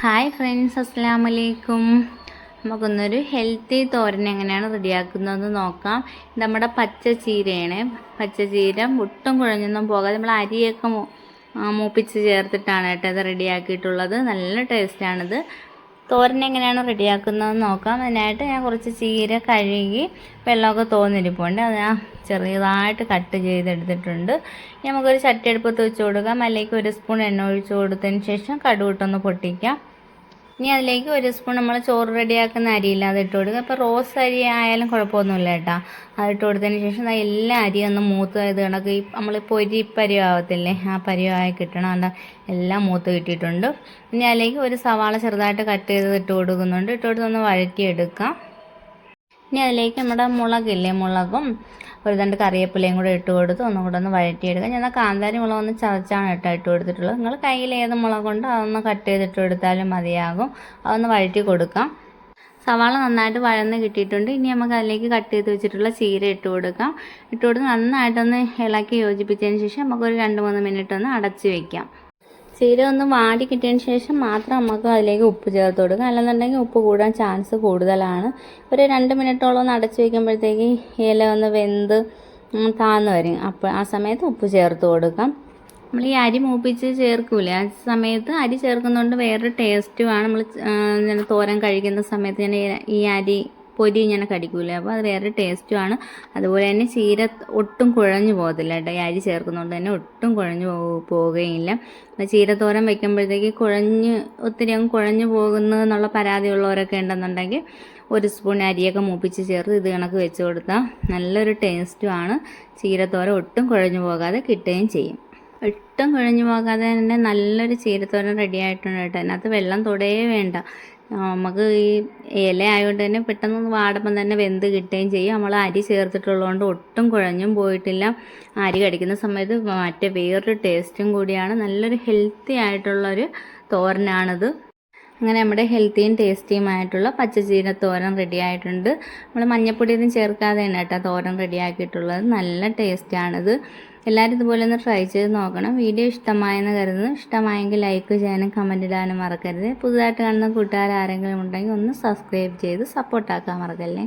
Hi friends അസ്സാം വലൈക്കും നമുക്കൊന്നൊരു healthy തോരൻ എങ്ങനെയാണ് റെഡിയാക്കുന്നതെന്ന് നോക്കാം. നമ്മുടെ പച്ച ചീരയാണ്. പച്ച ചീര ഒട്ടും കുഴഞ്ഞൊന്നും പോകാതെ നമ്മൾ അരിയൊക്കെ മൂപ്പിച്ച് ചേർത്തിട്ടാണ് കേട്ടോ ഇത് റെഡിയാക്കിയിട്ടുള്ളത് നല്ല ടേസ്റ്റാണിത് തോരൻ എങ്ങനെയാണ് റെഡിയാക്കുന്നതെന്ന് നോക്കാം. അതിനായിട്ട് ഞാൻ കുറച്ച് ചീര കഴുകി വെള്ളമൊക്കെ തോന്നിരിപ്പുണ്ട്. അത് ഞാൻ ചെറിയതായിട്ട് കട്ട് ചെയ്തെടുത്തിട്ടുണ്ട്. നമുക്കൊരു ചട്ടിയെടുപ്പത്ത് വെച്ച് കൊടുക്കാം. അല്ലെങ്കിൽ ഒരു സ്പൂൺ എണ്ണ ഒഴിച്ച് കൊടുത്തതിന് ശേഷം കടുവിട്ടൊന്ന് പൊട്ടിക്കാം. ഇനി അതിലേക്ക് ഒരു സ്പൂൺ നമ്മൾ ചോറ് റെഡിയാക്കുന്ന അരിയില്ല. അത് ഇട്ട് കൊടുക്കുക അപ്പോൾ റോസ് അരി ആയാലും കുഴപ്പമൊന്നുമില്ല കേട്ടോ. അത് കൊടുത്തതിന് ശേഷം എല്ലാ അരി ഒന്ന് മൂത്ത് ഇത് കണക്ക് ഈ നമ്മൾ പൊരി പരിവാകത്തില്ലേ ആ പരിവായി കിട്ടണം. എന്താ എല്ലാം മൂത്ത് കിട്ടിയിട്ടുണ്ട്. ഇനി അതിലേക്ക് ഒരു സവാള ചെറുതായിട്ട് കട്ട് ചെയ്ത് ഇട്ട് കൊടുക്കുന്നുണ്ട്. ഇട്ട് കൊടുത്തൊന്ന് വഴറ്റിയെടുക്കാം. ഇനി അതിലേക്ക് നമ്മുടെ മുളകില്ലേ മുളകും ഒരു രണ്ട് കറിവേപ്പിലയും കൂടെ ഇട്ട് കൊടുത്ത് ഒന്നും കൂടെ ഒന്ന് വഴറ്റിയെടുക്കാം. ഞാൻ കാന്താരി മുളക് ഒന്ന് ചതച്ചാണ് കേട്ടോ ഇട്ട് കൊടുത്തിട്ടുള്ളത്. നിങ്ങൾ കയ്യിൽ ഏത് മുളക് മുളകുണ്ടോ അതൊന്ന് കട്ട് ചെയ്തിട്ട് എടുത്താലും മതിയാകും. അതൊന്ന് വഴറ്റി കൊടുക്കാം. സവാള നന്നായിട്ട് വഴന്ന് കിട്ടിയിട്ടുണ്ട്. ഇനി നമുക്ക് അതിലേക്ക് കട്ട് ചെയ്ത് വെച്ചിട്ടുള്ള ചീര ഇട്ട് കൊടുക്കാം. ഇട്ട് കൊടുത്ത് നന്നായിട്ടൊന്ന് ഇളക്കി യോജിപ്പിച്ചതിന് ശേഷം നമുക്കൊരു രണ്ട് മൂന്ന് മിനിറ്റ് ഒന്ന് അടച്ച് വെക്കാം. ചീര ഒന്ന് വാടി കിട്ടിയതിന് ശേഷം മാത്രം നമുക്ക് അതിലേക്ക് ഉപ്പ് ചേർത്ത് കൊടുക്കുക അല്ലെന്നുണ്ടെങ്കിൽ ഉപ്പ് കൂടാൻ ചാൻസ് കൂടുതലാണ്. ഒരു രണ്ട് മിനിറ്റോളം ഒന്ന് അടച്ചു വയ്ക്കുമ്പോഴത്തേക്ക് ഇല ഒന്ന് വെന്ത് താന്ന് വരും. അപ്പോൾ ആ സമയത്ത് ഉപ്പ് ചേർത്ത് കൊടുക്കാം. നമ്മൾ ഈ അരി മൂപ്പിച്ച് ചേർക്കൂലേ? ആ സമയത്ത് അരി ചേർക്കുന്നതുകൊണ്ട് വേറൊരു ടേസ്റ്റുമാണ് നമ്മൾ തോരൻ കഴിക്കുന്ന സമയത്ത് ഞാൻ ഈ അരി പൊരി ഇങ്ങനെ കടിക്കൂല. അപ്പോൾ അത് വേറെ ടേസ്റ്റുമാണ് അതുപോലെ തന്നെ ചീര ഒട്ടും കുഴഞ്ഞു പോകത്തില്ല കേട്ടോ. ഈ അരി ചേർക്കുന്നതുകൊണ്ട് തന്നെ ഒട്ടും കുഴഞ്ഞു പോവുകയില്ല ചീരത്തോരൻ വെക്കുമ്പോഴത്തേക്ക് കുഴഞ്ഞ് ഒത്തിരി അങ്ങ് കുഴഞ്ഞു പോകുന്നു എന്നുള്ള പരാതിയുള്ളവരൊക്കെ ഉണ്ടെന്നുണ്ടെങ്കിൽ ഒരു സ്പൂൺ അരിയൊക്കെ മൂപ്പിച്ച് ചേർത്ത് ഇത് കണക്ക് വെച്ച് കൊടുത്താൽ നല്ലൊരു ടേസ്റ്റുമാണ് ചീരത്തോര ഒട്ടും കുഴഞ്ഞു പോകാതെ കിട്ടുകയും ചെയ്യും. ഒട്ടും കുഴഞ്ഞു പോകാതെ തന്നെ നല്ലൊരു ചീരത്തോരൻ റെഡി ആയിട്ടുണ്ട് കേട്ടോ. അതിനകത്ത് വെള്ളം തൊടയേ വേണ്ട. നമുക്ക് ഈ ഇല ആയതുകൊണ്ട് തന്നെ പെട്ടെന്ന് വാടുമ്പം തന്നെ വെന്ത് കിട്ടുകയും ചെയ്യും. നമ്മൾ അരി ചേർത്തിട്ടുള്ളതുകൊണ്ട് ഒട്ടും കുഴഞ്ഞും പോയിട്ടില്ല. അരി കടിക്കുന്ന സമയത്ത് മറ്റേ വേറൊരു ടേസ്റ്റും കൂടിയാണ്. നല്ലൊരു ഹെൽത്തി ആയിട്ടുള്ളൊരു തോരനാണിത്. അങ്ങനെ നമ്മുടെ ഹെൽത്തിയും ടേസ്റ്റിയുമായിട്ടുള്ള പച്ചച്ചീര തോരൻ റെഡി ആയിട്ടുണ്ട്. നമ്മൾ മഞ്ഞപ്പൊടിയൊന്നും ചേർക്കാതെയാണ് കേട്ടോ തോരൻ റെഡിയാക്കിയിട്ടുള്ളത് നല്ല ടേസ്റ്റാണിത് എല്ലാവരും ഇതുപോലെ ഒന്ന് ട്രൈ ചെയ്ത് നോക്കണം. വീഡിയോ ഇഷ്ടമായെന്ന് കരുതുന്നു. ഇഷ്ടമായെങ്കിൽ ലൈക്ക് ചെയ്യാനും കമന്റ് ഇടാനും മറക്കരുത്. പുതുതായിട്ട് കാണുന്ന കൂട്ടുകാർ ആരെങ്കിലും ഉണ്ടെങ്കിൽ ഒന്ന് സബ്സ്ക്രൈബ് ചെയ്ത് സപ്പോർട്ടാക്കാൻ മറക്കല്ലേ?